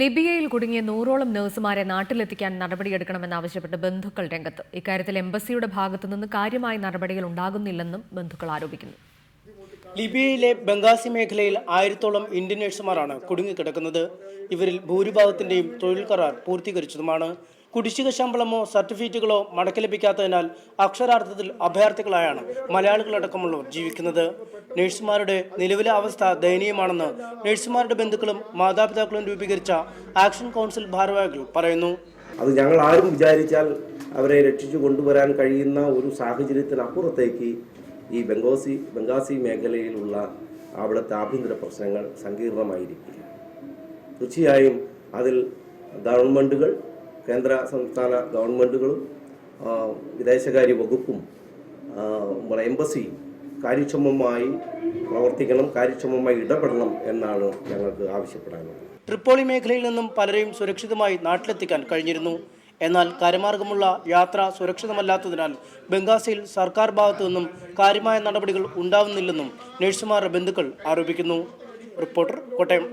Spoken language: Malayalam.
ലിബിയയിൽ കുടുങ്ങിയ നൂറോളം നഴ്സുമാരെ നാട്ടിലെത്തിക്കാൻ നടപടിയെടുക്കണമെന്നാവശ്യപ്പെട്ട് ബന്ധുക്കൾ രംഗത്ത്. ഇക്കാര്യത്തിൽ എംബസിയുടെ ഭാഗത്തുനിന്ന് കാര്യമായ നടപടികൾ ഉണ്ടാകുന്നില്ലെന്നും ബന്ധുക്കൾ ആരോപിക്കുന്നു. ലിബിയയിലെ ബംഗാസി മേഖലയിൽ ആയിരത്തോളം ഇന്ത്യൻ നഴ്സുമാരാണ് കുടുങ്ങിക്കിടക്കുന്നത്. ഇവരിൽ ഭൂരിഭാഗത്തിന്റെയും തൊഴിൽ കരാർ പൂർത്തീകരിച്ചതുമാണ്. കുടിശ്ശിക ശമ്പളമോ സർട്ടിഫിക്കറ്റുകളോ മടക്കി ലഭിക്കാത്തതിനാൽ അക്ഷരാർത്ഥത്തിൽ അഭയാർത്ഥികളായാണ് മലയാളികളടക്കമുള്ളവർ ജീവിക്കുന്നത്. നഴ്സുമാരുടെ നിലവിലെ അവസ്ഥ ദയനീയമാണെന്ന് നഴ്സുമാരുടെ ബന്ധുക്കളും മാതാപിതാക്കളും രൂപീകരിച്ച ആക്ഷൻ കൗൺസിൽ ഭാരവാഹികൾ പറയുന്നു. അത് ഞങ്ങൾ ആരും വിചാരിച്ചാൽ അവരെ രക്ഷിച്ചു കൊണ്ടുവരാൻ കഴിയുന്ന ഒരു സാഹചര്യത്തിനപ്പുറത്തേക്ക് ഈ ബംഗോസി ബംഗാസി മേഖലയിലുള്ള അവിടുത്തെ ആഭ്യന്തര പ്രശ്നങ്ങൾ സങ്കീർണമായിരിക്കില്ല തീർച്ചയായും അതിൽ ഗവൺമെന്റുകൾ കേന്ദ്ര സംസ്ഥാന ഗവൺമെന്റുകളും വിദേശകാര്യ വകുപ്പും നമ്മുടെ എംബസിയും കാര്യക്ഷമമായി പ്രവർത്തിക്കണം കാര്യക്ഷമമായി ഇടപെടണം എന്നാണ് ഞങ്ങൾക്ക് ആവശ്യപ്പെടാനുള്ളത്. ട്രിപ്പോളി മേഖലയിൽ നിന്നും പലരെയും സുരക്ഷിതമായി നാട്ടിലെത്തിക്കാൻ കഴിഞ്ഞിരുന്നു. എന്നാൽ കരമാർഗമുള്ള യാത്ര സുരക്ഷിതമല്ലാത്തതിനാൽ ബംഗാസിയിൽ സർക്കാർ ഭാഗത്തു നിന്നും കാര്യമായ നടപടികൾ ഉണ്ടാവുന്നില്ലെന്നും നഴ്സുമാരുടെ ബന്ധുക്കൾ ആരോപിക്കുന്നു. റിപ്പോർട്ടർ കോട്ടയം.